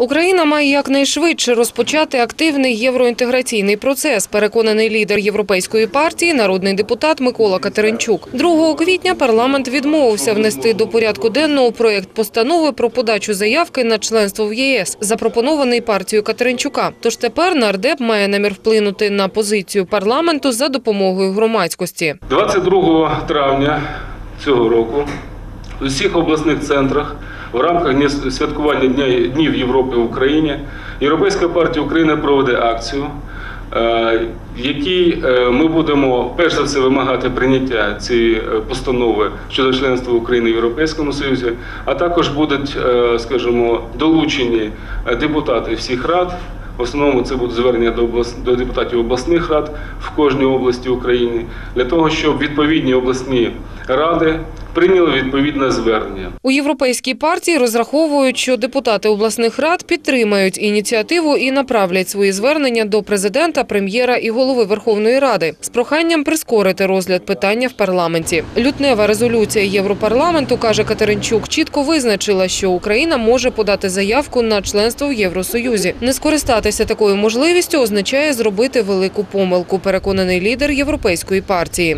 Україна має якнайшвидше розпочати активний євроінтеграційний процес, переконаний лідер європейської партії, народний депутат Микола Катеринчук. 2 квітня парламент відмовився внести до порядку денного проєкт постанови про подачу заявки на членство в ЄС, запропонований партією Катеринчука. Тож тепер нардеп має намір вплинути на позицію парламенту за допомогою громадськості. 22 травня цього року в усіх обласних центрах в рамках святкування Дня Днів Європи в Україні Європейська партія України проведе акцію, е, в якій е, ми будемо перш за все вимагати прийняття цієї е, постанови щодо членства України в Європейському Союзі, а також будуть, скажімо, долучені депутати всіх рад. В основному це будуть звернення до, облас... до депутатів обласних рад в кожній області України для того, щоб відповідні обласні ради прийняли відповідне звернення. У європейській партії розраховують, що депутати обласних рад підтримають ініціативу і направлять свої звернення до президента, прем'єра і голови Верховної Ради з проханням прискорити розгляд питання в парламенті. Лютнева резолюція Європарламенту каже Катеринчук, чітко визначила, що Україна може подати заявку на членство в Євросоюзі. Не скористатися такою можливістю означає зробити велику помилку. Переконаний лідер європейської партії.